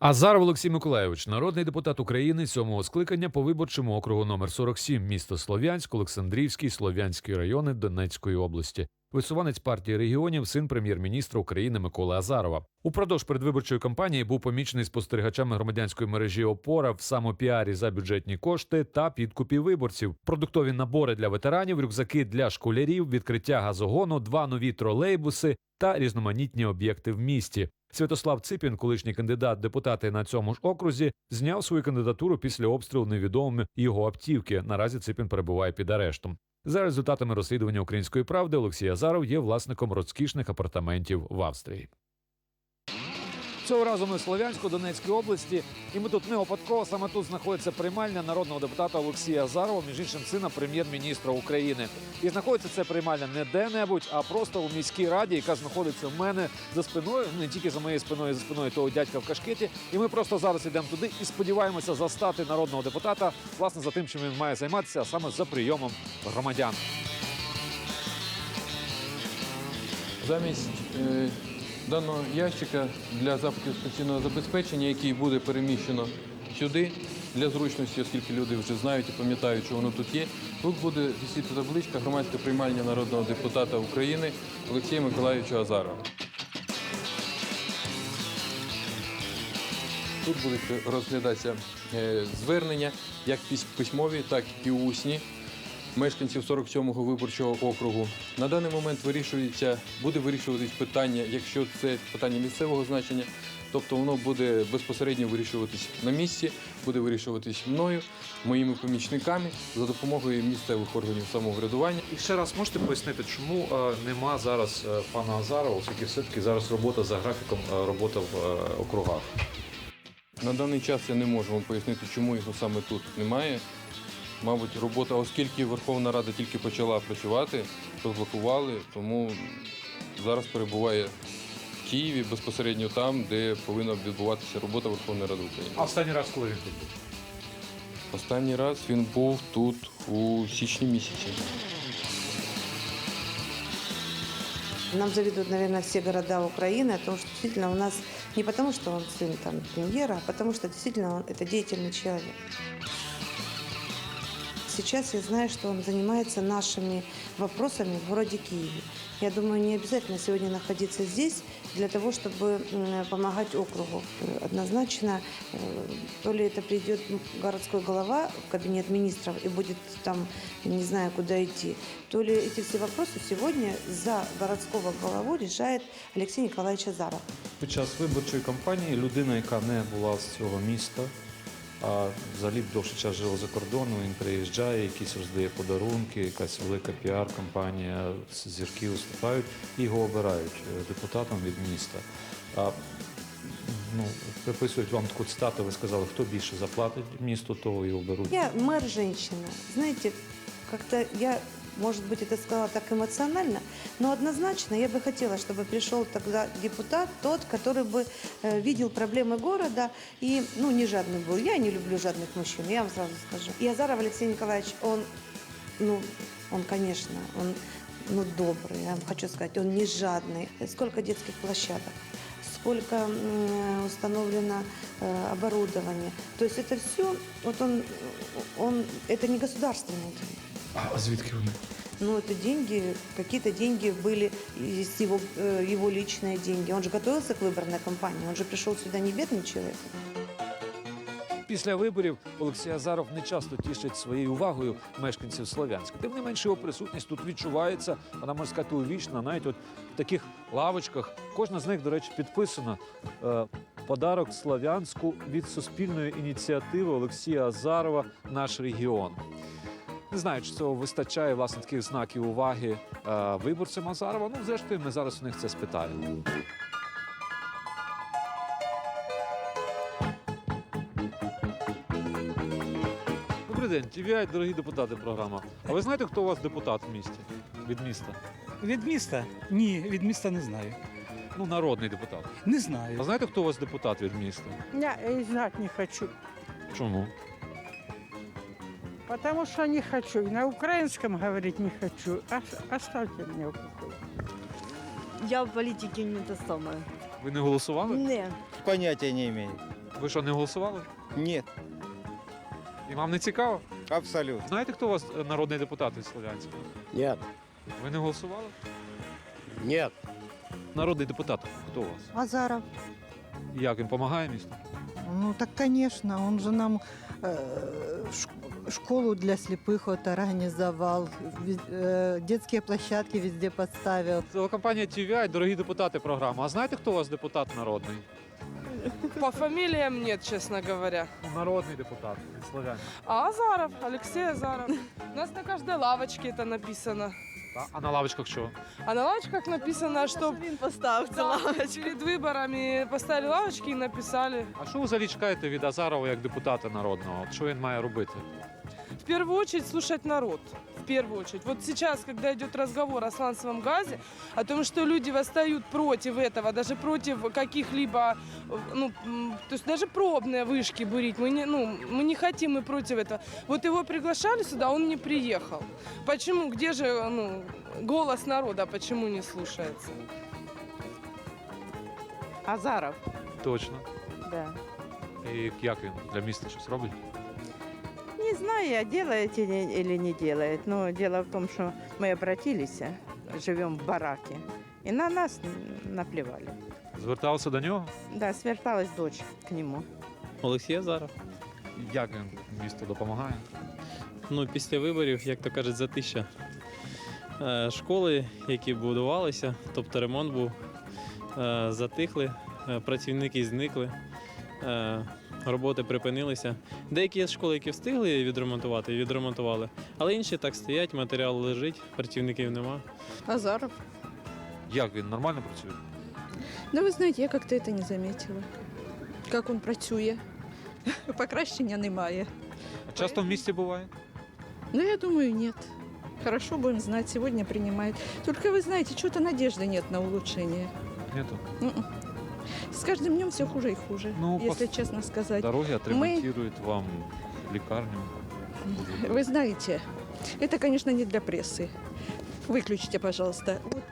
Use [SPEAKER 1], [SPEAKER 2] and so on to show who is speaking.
[SPEAKER 1] Азаров Олексій Миколайович, народний депутат України сьомого скликання по виборчому округу номер 47, місто Слов'янськ, Олександрівський, Слов'янський райони Донецької області. Висуванець партії регіонів, син прем'єр-міністра України Миколи Азарова. Упродовж передвиборчої кампанії був помічений спостерігачами громадянської мережі ОПОРА в самопіарі за бюджетні кошти та підкупі виборців, продуктові набори для ветеранів, рюкзаки для школярів, відкриття газогону, два нові тролейбуси та різноманітні об'єкти в місті. Святослав Ципін, колишній кандидат депутати на цьому ж окрузі, зняв свою кандидатуру після обстрілу невідомими його автівки. Наразі Ципін перебуває під арештом. За результатами розслідування української правди, Олексій Азаров є власником розкішних апартаментів в Австрії. Цього разу ми в Слов'янську Донецькій області, і ми тут не випадково. Саме тут знаходиться приймальня народного депутата Олексія Азарова, між іншим сина прем'єр-міністра України. І знаходиться це приймальня не де-небудь, а просто у міській раді, яка знаходиться в мене за спиною, не тільки за моєю спиною, за спиною того дядька в кашкеті. І ми просто зараз йдемо туди і сподіваємося застати народного депутата власне за тим, чим він має займатися, а саме за прийомом громадян.
[SPEAKER 2] Замість е, даного ящика для запитів з пенсійного забезпечення, який буде переміщено сюди для зручності, оскільки люди вже знають і пам'ятають, що воно тут є. Тут буде висіти табличка громадське приймальня народного депутата України Олексія Миколаївича Азарова. Тут будуть розглядатися е, звернення як письмові, так і усні мешканців 47-го виборчого округу. На даний момент вирішується, буде вирішуватись питання, якщо це питання місцевого значення, тобто воно буде безпосередньо вирішуватись на місці, буде вирішуватись мною, моїми помічниками за допомогою місцевих органів самоврядування.
[SPEAKER 1] І ще раз можете пояснити, чому е, нема зараз е, пана Азарова, оскільки все-таки зараз робота за графіком, е, робота в округах.
[SPEAKER 2] На даний час я не можу вам пояснити, чому його саме тут немає Мабуть, робота, оскільки Верховна Рада тільки почала працювати, розблокували, тому зараз перебуває в Києві безпосередньо там, де повинна відбуватися робота Верховної Ради України.
[SPEAKER 1] А останній раз, коли він тут був?
[SPEAKER 2] Останній раз він був тут у січні місяці.
[SPEAKER 3] Нам завидуют, наверное, все города Украины о том, что действительно у нас не потому, что он сын там, премьера, а потому что действительно он, это деятельный человек. Сейчас я знаю, что он занимается нашими вопросами в городе Киеве. Я думаю, не обязательно сегодня находиться здесь для того, чтобы м, помогать округу. Э, Однозначно, э, то ли это придет м, городской голова в кабинет министров и будет там, не знаю, куда идти, то ли эти все вопросы сегодня за городского голову решает Алексей Николаевич Азаров.
[SPEAKER 4] Під час виборчої кампанії людина, яка не була з цього міста, а взагалі довший час жив за кордоном, він приїжджає, якісь роздає подарунки, якась велика піар-компанія, зірки виступають і його обирають е, депутатом від міста. А, ну, приписують вам таку цитату, ви сказали, хто більше заплатить місту, того і оберуть.
[SPEAKER 3] Я мэр женщина. Знаєте, как-то я, может быть, это сказала так эмоционально, но однозначно я бы хотела, чтобы пришел тогда депутат, тот, который бы э, видел проблемы города и, ну, не жадный был. Я не люблю жадных мужчин, я вам сразу скажу. И Азаров Алексей Николаевич, он, ну, он, конечно, он, ну, добрый, я вам хочу сказать, он не жадный. Сколько детских площадок? сколько м, установлено э, оборудование. То есть это все, вот он, он, это не государственные.
[SPEAKER 1] А звідки вони?
[SPEAKER 3] Ну, это деньги, какие-то деньги были из его, э, его личные деньги. Он же готовился к выборной кампании, он же пришел сюда не бедным человеком.
[SPEAKER 1] Після виборів Олексій Азаров не часто тішить своєю увагою мешканців Слов'янська. Тим не менше, його присутність тут відчувається. Вона можна сказати увічна. Навіть от в таких лавочках. Кожна з них, до речі, підписана. Е, Подарок Слов'янську від суспільної ініціативи Олексія Азарова Наш регіон. Не знаю, чи цього вистачає власне таких знаків уваги е, виборцям Азарова. Ну, зрештою, ми зараз у них це спитаємо. Добрий день, TVI, дорогі депутати програма. А ви знаєте, хто у вас депутат в місті? Від міста?
[SPEAKER 5] Від міста? Ні, від міста не знаю.
[SPEAKER 1] Ну, народний депутат.
[SPEAKER 5] Не знаю.
[SPEAKER 1] А знаєте, хто у вас депутат від міста?
[SPEAKER 6] Я и знать не хочу,
[SPEAKER 1] Чому?
[SPEAKER 6] Потому что не хочу. И на украинском говорить не хочу. Ос- Оставьте меня в покое.
[SPEAKER 7] Я в политике не то самое.
[SPEAKER 1] Ви не голосували?
[SPEAKER 7] Не.
[SPEAKER 8] Понятия не имею.
[SPEAKER 1] Ви що, не голосували?
[SPEAKER 7] Нет,
[SPEAKER 1] І вам не цікаво?
[SPEAKER 7] абсолютно.
[SPEAKER 1] Знаєте, хто у вас е, народний депутат із Слов'янська?
[SPEAKER 8] Нет,
[SPEAKER 1] Ви не голосували?
[SPEAKER 8] нет.
[SPEAKER 1] Народний депутат. Хто у вас?
[SPEAKER 9] Азаров.
[SPEAKER 1] Як він допомагає місту?
[SPEAKER 9] Ну так, конечно, он же нам э, ш- школу для слепых вот организовал, вез- э, детские площадки везде поставил.
[SPEAKER 1] Телекомпанія TVI, дорогі депутати програми. А знаєте, хто у вас депутат народний?
[SPEAKER 10] По фамилиям нет, честно говоря.
[SPEAKER 1] Ну, Народний депутат із Слов'янська.
[SPEAKER 10] А Азаров, Алексей Азаров. У нас на каждой лавочке это написано.
[SPEAKER 1] А на лавочках що?
[SPEAKER 10] А на лавочках написано, щоб
[SPEAKER 9] Він поставив
[SPEAKER 10] Да, перед виборами поставили лавочки і написали.
[SPEAKER 1] А що ви взагалі чекаєте від Азарова як депутата народного? От Що він має робити?
[SPEAKER 10] В первую очередь слушать народ. В первую очередь. Вот сейчас, когда идет разговор о сланцевом газе, о том, что люди восстают против этого, даже против каких-либо, э, ну, м, то есть даже пробные вышки бурить, мы не, ну, мы не хотим, мы против этого. Вот его приглашали сюда, он не приехал. Почему? Где же ну, голос народа, почему не слушается?
[SPEAKER 6] Азаров,
[SPEAKER 1] Точно.
[SPEAKER 6] да.
[SPEAKER 1] І як він для міста щось робить?
[SPEAKER 6] Не знаю, делает или или не делает, но дело в том, что мы обратились, живем в бараке, и на нас наплевали.
[SPEAKER 1] Зверталися до нього?
[SPEAKER 6] Да, сверталась дочь к нему.
[SPEAKER 11] Олексій Азаров.
[SPEAKER 1] Як він місту допомагає?
[SPEAKER 11] Ну, після виборів, як то кажуть, затища. Е, Школи, які будувалися, тобто ремонт був, е, затихли, е, працівники зникли, е, роботи припинилися. Деякі школи, які встигли відремонтувати, відремонтували, але інші так стоять, матеріал лежить, працівників нема.
[SPEAKER 9] Азаров.
[SPEAKER 1] Як він нормально працює?
[SPEAKER 9] Ну, ви знаєте, я як-то це не замітила. Як він працює. Покращення немає.
[SPEAKER 1] А часто в місті буває?
[SPEAKER 9] Ну, я думаю, нет. Хорошо будем знать, сегодня принимает. Только вы знаете, что-то надежды нет на улучшение.
[SPEAKER 1] Нету.
[SPEAKER 9] М-м. С каждым днем все хуже и хуже,
[SPEAKER 1] Ну,
[SPEAKER 9] если
[SPEAKER 1] пос-
[SPEAKER 9] честно сказать.
[SPEAKER 1] Дороги
[SPEAKER 9] отремонтують
[SPEAKER 1] вам лікарню.
[SPEAKER 9] Вы знаете, это, конечно, не для прессы. Выключите, пожалуйста. Вот